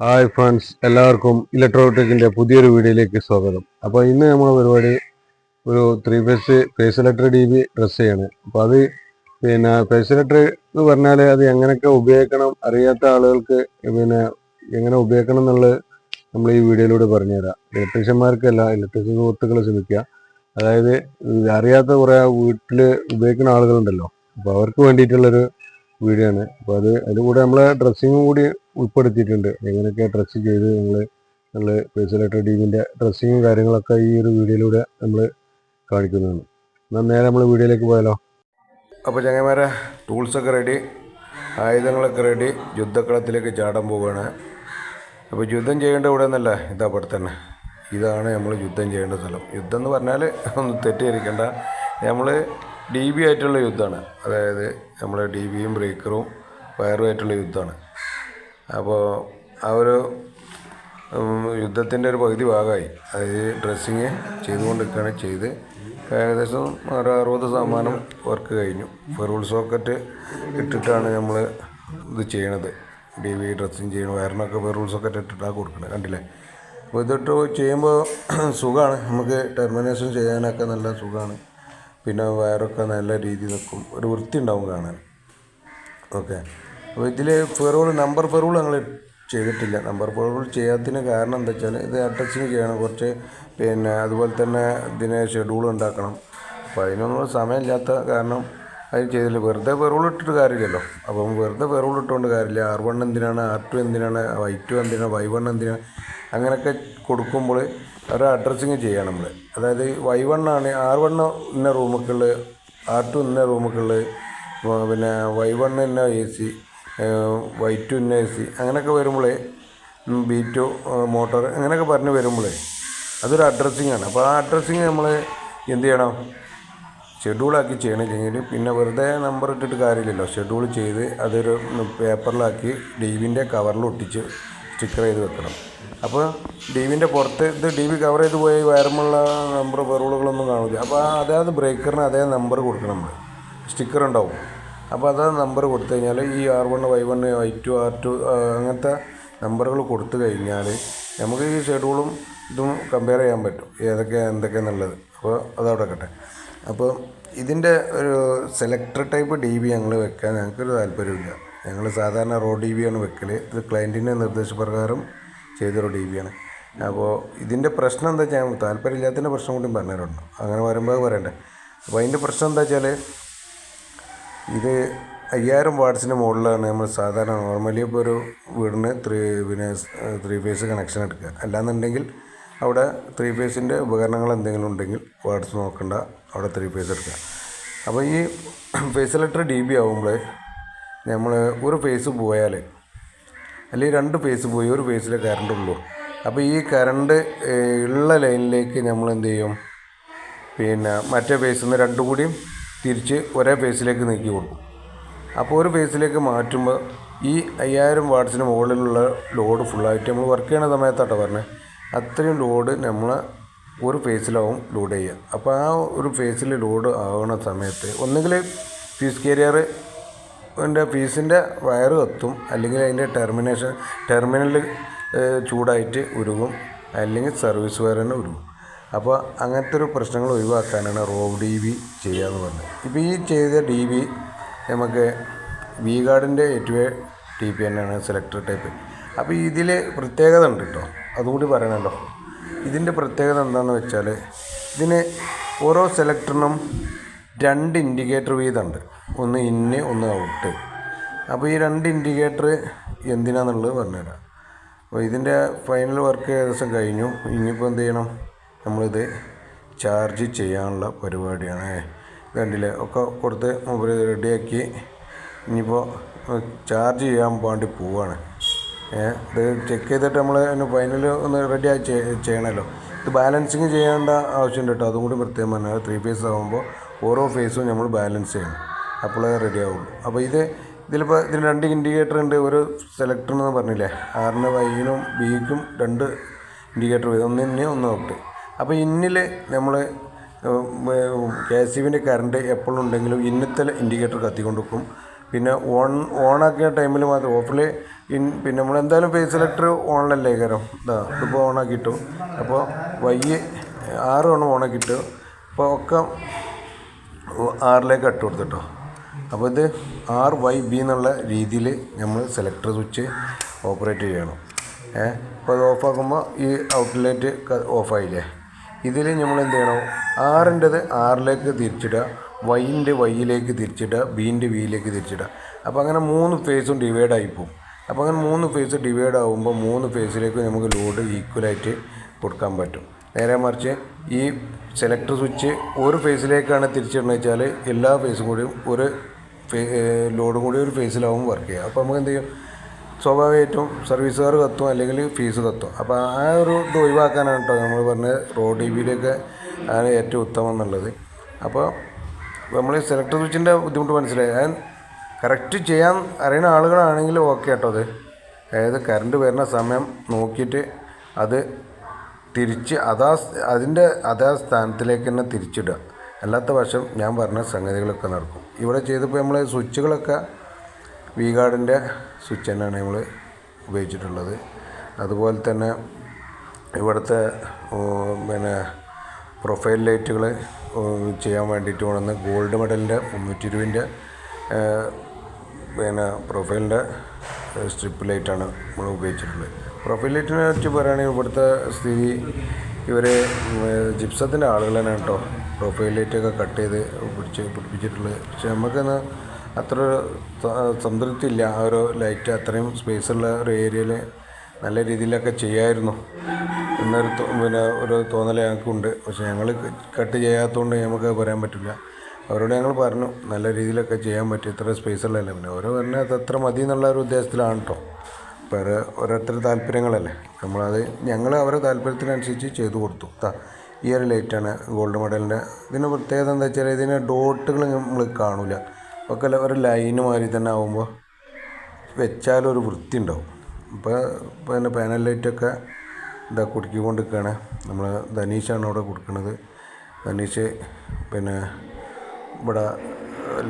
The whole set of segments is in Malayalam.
ഹായ് ഫ്രണ്ട്സ് എല്ലാവർക്കും ഇലക്ട്രോട്ടിക്കിന്റെ പുതിയൊരു വീഡിയോയിലേക്ക് സ്വാഗതം. അപ്പോൾ ഇന്ന് നമ്മുടെ പരിപാടി ഒരു three phase phase electric D B dress ചെയ്യാണ്. അപ്പോൾ അത് പിന്നെ ഫേസ് ഇലക്ട്രിക് എന്ന് പറഞ്ഞാൽ അത് എങ്ങനെയൊക്കെ ഉപയോഗിക്കണം അറിയാത്ത ആളുകൾക്ക് പിന്നെ എങ്ങനെ ഉപയോഗിക്കണം എന്നുള്ളത് നമ്മൾ ഈ വീഡിയോയിലൂടെ പറഞ്ഞുതരാം. ഇലക്ട്രീഷ്യന്മാർക്കല്ല ഇലക്ട്രീഷ്യൻ സുഹൃത്തുക്കൾ ശ്രമിക്കുക. അതായത് അറിയാത്ത കുറേ വീട്ടിൽ ഉപയോഗിക്കുന്ന ആളുകളുണ്ടല്ലോ. അപ്പോൾ അവർക്ക് വേണ്ടിയിട്ടുള്ളൊരു വീഡിയോ ആണ്. അപ്പോൾ അത് അതിൽ കൂടെ നമ്മളെ ഡ്രസ്സിങ്ങും കൂടി ഉൾപ്പെടുത്തിയിട്ടുണ്ട്. എങ്ങനെയൊക്കെ ഡ്രസ്സ് ചെയ്ത് ഞങ്ങൾ നമ്മൾ പേഴ്സണലായിട്ട് ടീമിന്റെ ഡ്രസ്സിങ്ങും കാര്യങ്ങളൊക്കെ ഈ ഒരു വീഡിയോയിലൂടെ നമ്മൾ കാണിക്കുന്നതാണ് എന്നാൽ നേരെ നമ്മൾ വീഡിയോയിലേക്ക് പോയാലോ? അപ്പോൾ ചങ്ങന്മാരെ ടൂൾസൊക്കെ റെഡി ആയുധങ്ങളൊക്കെ റെഡി യുദ്ധക്കളത്തിലേക്ക് ചാടാൻ പോവുകയാണ് അപ്പോൾ യുദ്ധം ചെയ്യേണ്ട ഇവിടെ നിന്നല്ല ഇതാ അവിടെ തന്നെ. ഇതാണ് നമ്മൾ യുദ്ധം ചെയ്യേണ്ട സ്ഥലം. യുദ്ധം എന്ന് പറഞ്ഞാൽ ഒന്ന് തെറ്റിദ്ധരിക്കേണ്ട. നമ്മൾ ഡി ബി ആയിട്ടുള്ള യുദ്ധമാണ്. അതായത് നമ്മൾ ഡി ബിയും ബ്രേക്കറും വയറുമായിട്ടുള്ള യുദ്ധമാണ്. അപ്പോൾ ആ ഒരു യുദ്ധത്തിന്റെ ഒരു പകുതി ഭാഗമായി. അത് ഡ്രസ്സിങ് ചെയ്തുകൊണ്ടിരിക്കുകയാണ് ചെയ്ത്. ഏകദേശം ഒരു അറുപത് ശതമാനം വർക്ക് കഴിഞ്ഞു. ഫെറൂൾ സോക്കറ്റ് ഇട്ടിട്ടാണ് നമ്മൾ ഇത് ചെയ്യണത്. ഡി വി ഡ്രസ്സിങ് ചെയ്യണം വയറിനൊക്കെ ഫെറൂൾ സോക്കറ്റ് ഇട്ടിട്ടാണ് കൊടുക്കുന്നത് കണ്ടില്ലേ? അപ്പോൾ ഇതിട്ട് ചെയ്യുമ്പോൾ സുഖമാണ് നമുക്ക് ടെർമിനേഷൻ ചെയ്യാനൊക്കെ നല്ല സുഖമാണ് പിന്നെ വയറൊക്കെ നല്ല രീതിയിൽ നിൽക്കും. ഒരു വൃത്തി ഉണ്ടാവും കാണാൻ. ഓക്കെ. അപ്പോൾ ഇതിൽ ഫെയർവോൾ നമ്പർ ഫെയർവോൾ ഞങ്ങൾ ചെയ്തിട്ടില്ല. നമ്പർ ഫെയർവോൾ ചെയ്യാത്തതിന് കാരണം എന്താ വെച്ചാൽ ഇത് അഡ്രസ്സിങ് ചെയ്യണം. കുറച്ച് പിന്നെ അതുപോലെ തന്നെ ഇതിന് ഷെഡ്യൂൾ ഉണ്ടാക്കണം. അപ്പോൾ അതിനൊന്നും സമയമില്ലാത്ത കാരണം അത് ചെയ്തില്ല. വെറുതെ ഫെയർവോൾ ഇട്ടിട്ട് കാര്യമില്ലല്ലോ. അപ്പം വെറുതെ ഫെയർവോൾ ഇട്ടുകൊണ്ട് കാര്യമില്ല. ആർ വൺ എന്തിനാണ് ആർ ടു എന്തിനാണ് വൈ ടു എന്തിനാണ് വൈ വൺ എന്തിനാണ് അങ്ങനെയൊക്കെ കൊടുക്കുമ്പോൾ ഒരു അഡ്രസ്സിങ് ചെയ്യണം നമ്മൾ അതായത് വൈ വൺ ആണ് ആർ വൺ ഇന്ന റൂമുകളിൽ ആർ ടു ഇന്ന റൂമുകളിൽ പിന്നെ വൈ വൺ ഇന്ന A C Y two N A C അങ്ങനെയൊക്കെ വരുമ്പോഴേ ബി ടു മോട്ടോർ അങ്ങനെയൊക്കെ പറഞ്ഞ് വരുമ്പോഴേ അതൊരു അഡ്രസ്സിങ് ആണ്. അപ്പോൾ ആ അഡ്രസ്സിങ് നമ്മൾ എന്ത് ചെയ്യണം? ഷെഡ്യൂളാക്കി ചെയ്യണമെങ്കിൽ പിന്നെ വെറുതെ നമ്പർ ഇട്ടിട്ട് കാര്യമില്ലല്ലോ. ഷെഡ്യൂൾ ചെയ്ത് അതൊരു പേപ്പറിലാക്കി ഡീവിന്റെ കവറിൽ ഒട്ടിച്ച് സ്റ്റിക്കർ ചെയ്ത് വെക്കണം. അപ്പോൾ ഡീവിന്റെ പുറത്ത് ഇത് ഡി വി കവർ ചെയ്ത് പോയി വയറുമുള്ള നമ്പർ പെറുകളുകളൊന്നും കാണില്ല അപ്പോൾ അതായത് ബ്രേക്കറിന് അതേ നമ്പർ കൊടുക്കണം നമ്മൾ സ്റ്റിക്കർ ഉണ്ടാവും. അപ്പോൾ അത് നമ്പർ കൊടുത്തു കഴിഞ്ഞാൽ ഈ R one Y one Y two R two അങ്ങനത്തെ നമ്പറുകൾ കൊടുത്തു കഴിഞ്ഞാൽ നമുക്ക് ഈ ഷെഡ്യൂളും ഇതും കമ്പയർ ചെയ്യാൻ പറ്റും. ഏതൊക്കെ നല്ലത് അപ്പോൾ അതവിടെ കട്ടെ അപ്പോൾ ഇതിന്റെ ഒരു സെലക്ടർ ടൈപ്പ് ഡി ബി ഞങ്ങൾ വെക്കാൻ ഞങ്ങൾക്കൊരു താല്പര്യമില്ല ഞങ്ങൾ സാധാരണ റോ ഡി ബി ആണ് വെക്കൽ. ഇത് ക്ലയന്റിന്റെ നിർദ്ദേശപ്രകാരം ചെയ്തൊരു ഡി ബി ആണ്. അപ്പോൾ ഇതിന്റെ പ്രശ്നം എന്താ വെച്ചാൽ താല്പര്യമില്ലാത്തതിന്റെ പ്രശ്നം കൂടി പറഞ്ഞിട്ടുണ്ട് അങ്ങനെ വരുമ്പോൾ പറയണ്ടേ. അപ്പോൾ അതിന്റെ പ്രശ്നം എന്താ വെച്ചാൽ ഇത് അയ്യായിരം വാട്ട്സിന് മുകളിലാണ് നമ്മൾ സാധാരണ നോർമലി ഇപ്പോൾ ഒരു വീടിന് ത്രീ പിന്നെ ത്രീ ഫേസ് കണക്ഷൻ എടുക്കുക. അല്ലാന്നുണ്ടെങ്കിൽ അവിടെ ത്രീ ഫേസിന്റെ ഉപകരണങ്ങൾ എന്തെങ്കിലും ഉണ്ടെങ്കിൽ വാട്ട്സ് നോക്കണ്ട അവിടെ ത്രീ ഫേസ് എടുക്കുക. അപ്പോൾ ഈ ഫേസ് ലെറ്റർ ഡി ബി ആകുമ്പോൾ നമ്മൾ ഒരു ഫേസ് പോയാൽ അല്ലെങ്കിൽ രണ്ട് ഫേസ് പോയി ഒരു ഫേസിലെ കറണ്ട് ഉള്ളൂ. അപ്പോൾ ഈ കറണ്ട് ഉള്ള ലൈനിലേക്ക് നമ്മൾ എന്ത് ചെയ്യും പിന്നെ മറ്റേ ഫേസിൽ നിന്ന് രണ്ടു കൂടിയും തിരിച്ച് ഒരേ ഫേസിലേക്ക് നീക്കി കൊടുക്കും. അപ്പോൾ ഒരു ഫേസിലേക്ക് മാറ്റുമ്പോൾ ഈ അയ്യായിരം വാട്ട്സിന് മുകളിലുള്ള ലോഡ് ഫുള്ളായിട്ട് നമ്മൾ വർക്ക് ചെയ്യുന്ന സമയത്താട്ടോ പറഞ്ഞത് അത്രയും ലോഡ് നമ്മൾ ഒരു ഫേസിലാവും ലോഡ് ചെയ്യുക. അപ്പോൾ ആ ഒരു ഫേസിൽ ലോഡ് ആവുന്ന സമയത്ത് ഒന്നുകിൽ ഫീസ് കാരിയർ അതിന്റെ ഫീസിന്റെ വയറ് കത്തും അല്ലെങ്കിൽ അതിന്റെ ടെർമിനേഷൻ ടെർമിനൽ ചൂടായിട്ട് ഉരുകും അല്ലെങ്കിൽ സർവീസ് വയർ തന്നെ ഉരുകും. അപ്പോൾ അങ്ങനത്തെ ഒരു പ്രശ്നങ്ങൾ ഒഴിവാക്കാനാണ് റോവ് ഡി വി ചെയ്യുക എന്ന് പറഞ്ഞത്. ഇപ്പോൾ ഈ ചെയ്ത ഡി വി നമുക്ക് വി ഗാർഡിന്റെ ഏറ്റവും ടി പി തന്നെയാണ് സെലക്ടർ ടൈപ്പ് അപ്പോൾ ഇതിൽ പ്രത്യേകത ഉണ്ട് കേട്ടോ അതുകൂടി പറയണമല്ലോ ഇതിന്റെ പ്രത്യേകത എന്താണെന്ന് വെച്ചാൽ ഇതിന് ഓരോ സെലക്ടറിനും രണ്ട് ഇൻഡിക്കേറ്റർ വീതമുണ്ട്. ഒന്ന് ഇന്ന് ഒന്ന് ഔട്ട് അപ്പോൾ ഈ രണ്ട് ഇൻഡിക്കേറ്റർ എന്തിനാന്നുള്ളത് പറഞ്ഞുതരാം. അപ്പോൾ ഇതിന്റെ ഫൈനൽ വർക്ക് ഏകദേശം കഴിഞ്ഞു. ഇനിയിപ്പോൾ എന്ത് ചെയ്യണം? നമ്മളിത് ചാർജ് ചെയ്യാനുള്ള പരിപാടിയാണ്. കണ്ടില്ലേ? ഒക്കെ കൊടുത്ത് മൊബൈൽ റെഡിയാക്കി ഇനിയിപ്പോൾ ചാർജ് ചെയ്യാൻ വേണ്ടി പോവാണ്. ഇത് ചെക്ക് ചെയ്തിട്ട് നമ്മൾ ഫൈനൽ ഒന്ന് റെഡി ആയി ചെയ്യണമല്ലോ ഇത് ബാലൻസിങ് ചെയ്യേണ്ട ആവശ്യമുണ്ട് കേട്ടോ. അതും കൂടി പ്രത്യേകം പറഞ്ഞാൽ ത്രീ ഫേസ് ആകുമ്പോൾ ഓരോ ഫേസും നമ്മൾ ബാലൻസ് ചെയ്യണം. അപ്പോഴേ റെഡി ആവുള്ളൂ. അപ്പോൾ ഇത് ഇതിലിപ്പോൾ ഇതിന് രണ്ട് ഇൻഡിക്കേറ്റർ ഉണ്ട്. ഒരു സെലക്ടർ എന്ന് പറഞ്ഞില്ലേ? ആറിന് വൈനും ബിക്കും രണ്ട് ഇൻഡിക്കേറ്റർ വീതം ഒന്ന് ഇന്ന് ഒന്ന് അപ്പോൾ ഇന്നിൽ നമ്മൾ കെ എസ് സി ബിന്റെ കറണ്ട് എപ്പോഴും ഉണ്ടെങ്കിലും ഇന്നത്തെ ഇൻഡിക്കേറ്റർ കത്തിക്കൊണ്ട് വെക്കും പിന്നെ ഓൺ ഓണാക്കിയ ടൈമിൽ മാത്രം ഓഫിൽ ഇൻ പിന്നെ നമ്മൾ എന്തായാലും ഫേസ് സെലക്ടർ ഓണിലല്ലേ കയറും ഇതാ ഇതിപ്പോൾ ഓണാക്കിയിട്ടു. അപ്പോൾ വൈ ആറ് തവണ ഓണാക്കിയിട്ട് അപ്പോൾ ഒക്കെ ആറിലേക്ക് ഇട്ട് കൊടുത്തിട്ടോ അപ്പോൾ ഇത് ആർ വൈ ബി എന്നുള്ള രീതിയിൽ നമ്മൾ സെലക്ടർ സ്വിച്ച് ഓപ്പറേറ്റ് ചെയ്യണം. ഏഹ് അപ്പോൾ അത് ഓഫാക്കുമ്പോൾ ഈ ഔട്ട്ലെറ്റ് ഓഫായില്ലേ? ഇതിൽ നമ്മൾ എന്ത് ചെയ്യണം ആറിന്റെത് ആറിലേക്ക് തിരിച്ചിടുക വൈന്റെ വൈയിലേക്ക് തിരിച്ചിടുക ബീന്റെ വിയിലേക്ക് തിരിച്ചിടുക. അപ്പോൾ അങ്ങനെ മൂന്ന് ഫേസും ഡിവൈഡായി പോകും അപ്പോൾ അങ്ങനെ മൂന്ന് ഫേസ് ഡിവൈഡ് ആകുമ്പോൾ മൂന്ന് ഫേസിലേക്ക് നമുക്ക് ലോഡ് ഈക്വലായിട്ട് കൊടുക്കാൻ പറ്റും. നേരെ മറിച്ച് ഈ സെലക്ടർ സ്വിച്ച് ഒരു ഫേസിലേക്കാണ് തിരിച്ചിടുന്നത് വെച്ചാൽ എല്ലാ ഫേസും കൂടിയും ഒരു ലോഡും കൂടി ഒരു ഫേസിലാവും വർക്ക് ചെയ്യുക. അപ്പോൾ നമുക്ക് എന്ത് ചെയ്യും? സ്വാഭാവികമായിട്ടും സർവീസുകാർ കത്തും അല്ലെങ്കിൽ ഫീസ് കത്തും. അപ്പോൾ ആ ഒരു ഇത് ഒഴിവാക്കാനാണ് കേട്ടോ നമ്മൾ പറഞ്ഞ റോഡ് ഡി ബിയിലൊക്കെ ആണ് ഏറ്റവും ഉത്തമം എന്നുള്ളത്. അപ്പോൾ നമ്മൾ സെലക്ടർ സ്വിച്ചിന്റെ ബുദ്ധിമുട്ട് മനസ്സിലായി. ഞാൻ കറക്റ്റ് ചെയ്യാൻ അറിയുന്ന ആളുകളാണെങ്കിൽ ഓക്കെ കേട്ടോ അത്. അതായത് കറണ്ട് വരുന്ന സമയം നോക്കിയിട്ട് അത് തിരിച്ച് അതാ അതിന്റെ അതാ സ്ഥാനത്തിലേക്ക് തന്നെ തിരിച്ചിടുക. അല്ലാത്ത പക്ഷം ഞാൻ പറഞ്ഞ സംഗതികളൊക്കെ നടക്കും. ഇവിടെ ചെയ്തപ്പോൾ നമ്മൾ സ്വിച്ചുകളൊക്കെ വി ഗാർഡിന്റെ സ്വിച്ച് തന്നെയാണ് നമ്മൾ ഉപയോഗിച്ചിട്ടുള്ളത്. അതുപോലെ തന്നെ ഇവിടുത്തെ പിന്നെ പ്രൊഫൈൽ ലൈറ്റുകൾ ചെയ്യാൻ വേണ്ടിയിട്ട് കൊണ്ടുവന്ന് ഗോൾഡ് മെഡലിന്റെ മുന്നൂറ്റി ഇരുപതിന്റെ പിന്നെ പ്രൊഫൈലിന്റെ സ്ട്രിപ്പ് ലൈറ്റാണ് നമ്മൾ ഉപയോഗിച്ചിട്ടുള്ളത്. പ്രൊഫൈൽ ലൈറ്റിനെ പറ്റി പറയുകയാണെങ്കിൽ ഇവിടുത്തെ സ്ഥിതി ഇവർ ജിപ്സത്തിന്റെ ആളുകൾ തന്നെ കേട്ടോ പ്രൊഫൈൽ ലൈറ്റൊക്കെ കട്ട് ചെയ്ത് പിടിച്ച് പിടിപ്പിച്ചിട്ടുള്ളത്. പക്ഷെ നമുക്കൊന്ന് അത്ര സംതൃപ്തി ഇല്ല ആ ഒരു ലൈറ്റ് അത്രയും സ്പേസുള്ള ഒരു ഏരിയയിൽ നല്ല രീതിയിലൊക്കെ ചെയ്യാമായിരുന്നു എന്നൊരു പിന്നെ ഒരു തോന്നൽ ഞങ്ങൾക്കുണ്ട്. പക്ഷെ ഞങ്ങൾ കട്ട് ചെയ്യാത്തതുകൊണ്ട് നമുക്ക് പറയാൻ പറ്റില്ല. അവരോട് ഞങ്ങൾ പറഞ്ഞു നല്ല രീതിയിലൊക്കെ ചെയ്യാൻ പറ്റും. ഇത്ര സ്പേസുള്ളതല്ലേ. പിന്നെ ഓരോ പറഞ്ഞാൽ അത് അത്ര മതി എന്നുള്ള ഒരു ഉദ്ദേശത്തിലാണ് കേട്ടോ വേറെ ഓരോരുത്തരുടെ താല്പര്യങ്ങളല്ലേ. നമ്മളത് ഞങ്ങൾ അവരുടെ താല്പര്യത്തിനനുസരിച്ച് ചെയ്തു കൊടുത്തു. ഈ ഒരു ലൈറ്റാണ് ഗോൾഡ് മെഡലിന്റെ. ഇതിന് പ്രത്യേകത എന്താ വെച്ചാൽ ഇതിന് ഡോട്ടുകൾ നമ്മൾ കാണില്ല ഒക്കെ ഒരു ലൈന് മാതിരി തന്നെ ആകുമ്പോൾ വെച്ചാലൊരു വൃത്തി ഉണ്ടാവും. ഇപ്പോൾ പിന്നെ പാനൽ ലൈറ്റൊക്കെ ഇതാ കുടുക്കിക്കൊണ്ട് നിൽക്കുകയാണ് നമ്മൾ ധനീഷാണ് അവിടെ കൊടുക്കുന്നത് ധനീഷ് പിന്നെ ഇവിടെ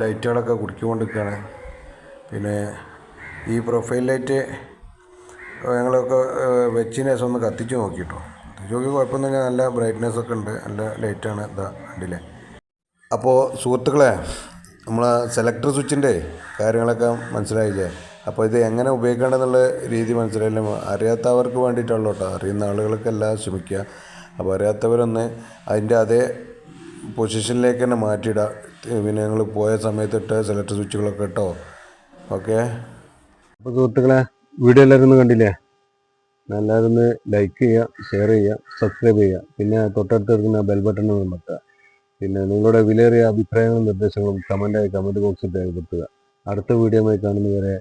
ലൈറ്റുകളൊക്കെ കുടുക്കിക്കൊണ്ട് നിൽക്കുകയാണ് പിന്നെ ഈ പ്രൊഫൈൽ ലൈറ്റ് ഞങ്ങളൊക്കെ വെച്ചിന് ശേഷം ഒന്ന് കത്തിച്ച് നോക്കിയിട്ടോ കത്തിച്ച് നോക്കി കുഴപ്പമൊന്നുമില്ല നല്ല ബ്രൈറ്റ്നെസ് ഒക്കെ ഉണ്ട്. നല്ല ലൈറ്റാണ് ഇതാ കണ്ടില്ലേ അപ്പോൾ സുഹൃത്തുക്കളെ നമ്മൾ സെലക്ടർ സ്വിച്ചിന്റെ കാര്യങ്ങളൊക്കെ മനസ്സിലായില്ലേ? അപ്പോൾ ഇത് എങ്ങനെ ഉപയോഗിക്കേണ്ടതെന്നുള്ള രീതി മനസ്സിലായില്ല? അറിയാത്തവർക്ക് വേണ്ടിയിട്ടുള്ളൂ കേട്ടോ അറിയുന്ന ആളുകൾക്കെല്ലാം ശ്രമിക്കുക. അപ്പോൾ അറിയാത്തവരൊന്ന് അതിന്റെ അതേ പൊസിഷനിലേക്ക് തന്നെ മാറ്റിയിടുക പിന്നെ ഞങ്ങൾ പോയ സമയത്തിട്ട് സെലക്ടർ സ്വിച്ചുകളൊക്കെ ഇട്ടോ. ഓക്കെ? അപ്പോൾ സുഹൃത്തുക്കളെ വീഡിയോ എല്ലാവരും ഒന്ന് കണ്ടില്ലേ? എല്ലാവരും ലൈക്ക് ചെയ്യുക ഷെയർ ചെയ്യുക സബ്സ്ക്രൈബ് ചെയ്യുക. പിന്നെ തൊട്ടടുത്ത് ബെൽ ബട്ടൺ ഒന്ന് അമർത്തുക. പിന്നെ നിങ്ങളുടെ വിലയേറിയ അഭിപ്രായങ്ങളും നിർദ്ദേശങ്ങളും കമന്റായി കമന്റ് ബോക്സിൽ രേഖപ്പെടുത്തുക. അടുത്ത വീഡിയോയുമായി കാണുന്നവരെ